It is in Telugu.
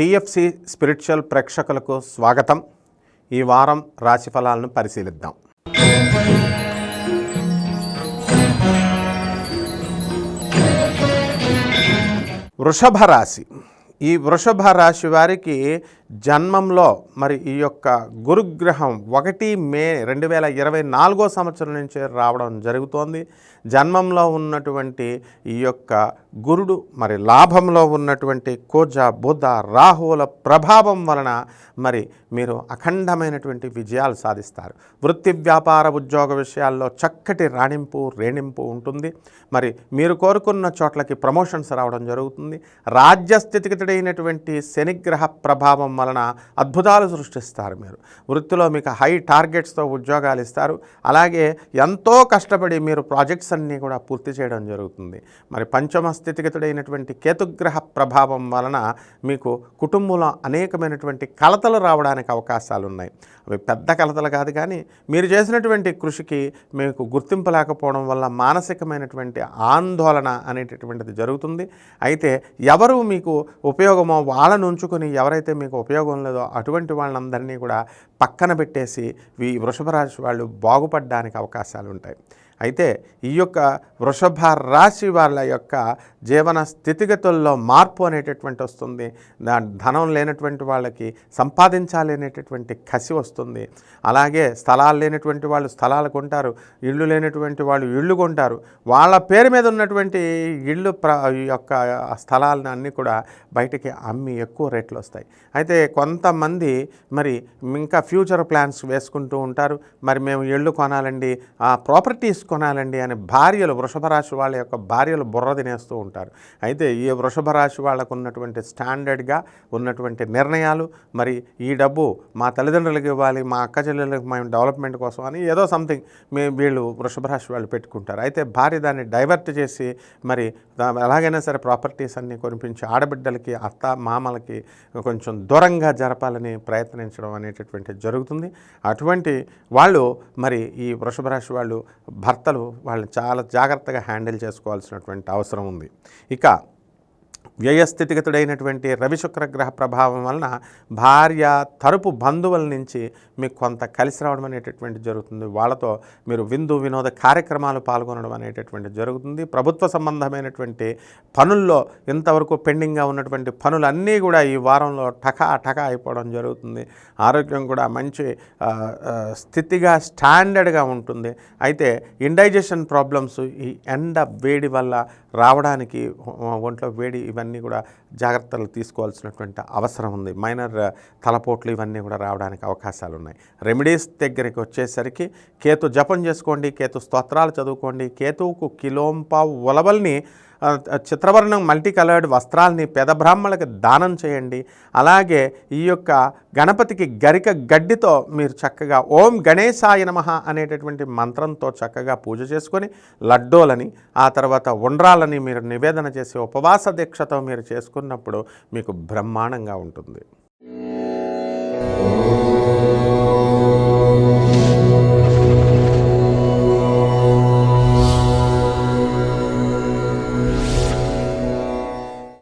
టిఎఫ్సి స్పిరిచువల్ ప్రేక్షకులకు స్వాగతం. ఈ వారం రాశిఫలాలను పరిశీలిద్దాం. వృషభ రాశి. ఈ వృషభ రాశి వారికి జన్మంలో మరి ఈ యొక్క గురుగ్రహం ఒకటి మే రెండు వేల ఇరవై నాలుగో సంవత్సరం నుంచి రావడం జరుగుతోంది. జన్మంలో ఉన్నటువంటి ఈ యొక్క గురుడు మరి లాభంలో ఉన్నటువంటి కోజ బుధ రాహువుల ప్రభావం వలన మరి మీరు అఖండమైనటువంటి విజయాలు సాధిస్తారు. వృత్తి వ్యాపార ఉద్యోగ విషయాల్లో చక్కటి రాణింపు రేణింపు ఉంటుంది. మరి మీరు కోరుకున్న చోట్లకి ప్రమోషన్స్ రావడం జరుగుతుంది. రాజ్యస్థితిగతుడైనటువంటి శనిగ్రహ ప్రభావం వలన అద్భుతాలు సృష్టిస్తారు మీరు. వృత్తిలో మీకు హై టార్గెట్స్తో ఉద్యోగాలు ఇస్తారు. అలాగే ఎంతో కష్టపడి మీరు ప్రాజెక్ట్స్ అన్నీ కూడా పూర్తి చేయడం జరుగుతుంది. మరి పంచమ స్థితిగతుడైనటువంటి కేతుగ్రహ ప్రభావం వలన మీకు కుటుంబంలో అనేకమైనటువంటి కలతలు రావడానికి అవకాశాలు ఉన్నాయి అవి పెద్ద కలతలు కాదు కానీ మీరు చేసినటువంటి కృషికి మీకు గుర్తింపు లేకపోవడం వల్ల మానసికమైనటువంటి ఆందోళన అనేటటువంటిది జరుగుతుంది. అయితే ఎవరు మీకు ఉపయోగమో వాళ్ళను ఉంచుకొని ఎవరైతే మీకు ఉపయోగం లేదో అటువంటి వాళ్ళందరినీ కూడా పక్కన పెట్టేసి ఈ వృషభ రాశి వాళ్ళు బాగుపడడానికి అవకాశాలు ఉంటాయి అయితే ఈ యొక్క వృషభ రాశి వాళ్ళ యొక్క జీవన స్థితిగతుల్లో మార్పు అనేటటువంటి వస్తుంది. దా ధనం లేనటువంటి వాళ్ళకి సంపాదించాలనేటటువంటి కసి వస్తుంది. అలాగే స్థలాలు లేనటువంటి వాళ్ళు స్థలాలు కొంటారు. ఇళ్ళు లేనటువంటి వాళ్ళు ఇళ్ళు కొంటారు. వాళ్ళ పేరు మీద ఉన్నటువంటి ఇళ్ళు ప్ర ఈ యొక్క స్థలాలను అన్నీ కూడా బయటికి అమ్మి ఎక్కువ రేట్లు వస్తాయి. అయితే కొంతమంది మరి ఇంకా ఫ్యూచర్ ప్లాన్స్ వేసుకుంటూ ఉంటారు. మరి మేము ఇళ్ళు కొనాలండి. ఆ ప్రాపర్టీస్ కొనాలండి అని భార్యలు వృషభ రాశి వాళ్ళ యొక్క భార్యలు బుర్ర తినేస్తూ ఉంటారు. అయితే ఈ వృషభ రాశి వాళ్ళకు ఉన్నటువంటి స్టాండర్డ్గా ఉన్నటువంటి నిర్ణయాలు మరి ఈ డబ్బు మా తల్లిదండ్రులకు ఇవ్వాలి మా అక్క చెల్లెళ్ళకి మేము డెవలప్మెంట్ కోసం అని ఏదో సంథింగ్ మే వీళ్ళు వృషభ రాశి వాళ్ళు పెట్టుకుంటారు. అయితే భార్య దాన్ని డైవర్ట్ చేసి మరి ఎలాగైనా సరే ప్రాపర్టీస్ అన్నీ కొనిపించి ఆడబిడ్డలకి అత్త మామలకి కొంచెం దూరంగా జరపాలని ప్రయత్నించడం అనేటటువంటి జరుగుతుంది. అటువంటి వాళ్ళు మరి ఈ వృషభ రాశి వాళ్ళు భర్తలు వాళ్ళని చాలా జాగ్రత్తగా హ్యాండిల్ చేసుకోవాల్సినటువంటి అవసరం ఉంది. ఇక వ్యయస్థితిగతుడైనటువంటి రవి ప్రభావం వలన భార్య తరపు బంధువుల నుంచి మీకు కొంత కలిసి రావడం అనేటటువంటి జరుగుతుంది. వాళ్ళతో మీరు విందు వినోద కార్యక్రమాలు పాల్గొనడం అనేటటువంటి జరుగుతుంది. ప్రభుత్వ సంబంధమైనటువంటి పనుల్లో ఇంతవరకు పెండింగ్గా ఉన్నటువంటి పనులన్నీ కూడా ఈ వారంలో టకా టకా అయిపోవడం జరుగుతుంది. ఆరోగ్యం కూడా మంచి స్థితిగా స్టాండర్డ్గా ఉంటుంది. అయితే ఇండైజెషన్ ప్రాబ్లమ్స్ ఈ ఎండ వేడి వల్ల రావడానికి ఒంట్లో వేడి ఇవన్నీ కూడా జాగ్రత్తలు తీసుకోవాల్సినటువంటి అవసరం ఉంది. మైనర్ తలపోట్లు ఇవన్నీ కూడా రావడానికి అవకాశాలు ఉన్నాయి. రెమెడీస్ దగ్గరికి వచ్చేసరికి కేతు జపం చేసుకోండి కేతు స్తోత్రాలు చదువుకోండి కేతువుకు కిలోంప ఉలవల్ని చిత్రవర్ణం మల్టీ కలర్డ్ వస్త్రాల్ని పేద బ్రాహ్మణులకు దానం చేయండి. అలాగే ఈ యొక్క గణపతికి గరిక గడ్డితో మీరు చక్కగా ఓం గణేశాయ నమ అనేటటువంటి మంత్రంతో చక్కగా పూజ చేసుకొని లడ్డోలని ఆ తర్వాత ఉండ్రాలని మీరు నివేదన చేసి ఉపవాస దీక్షతో మీరు చేసుకున్నప్పుడు మీకు బ్రహ్మాండంగా ఉంటుంది.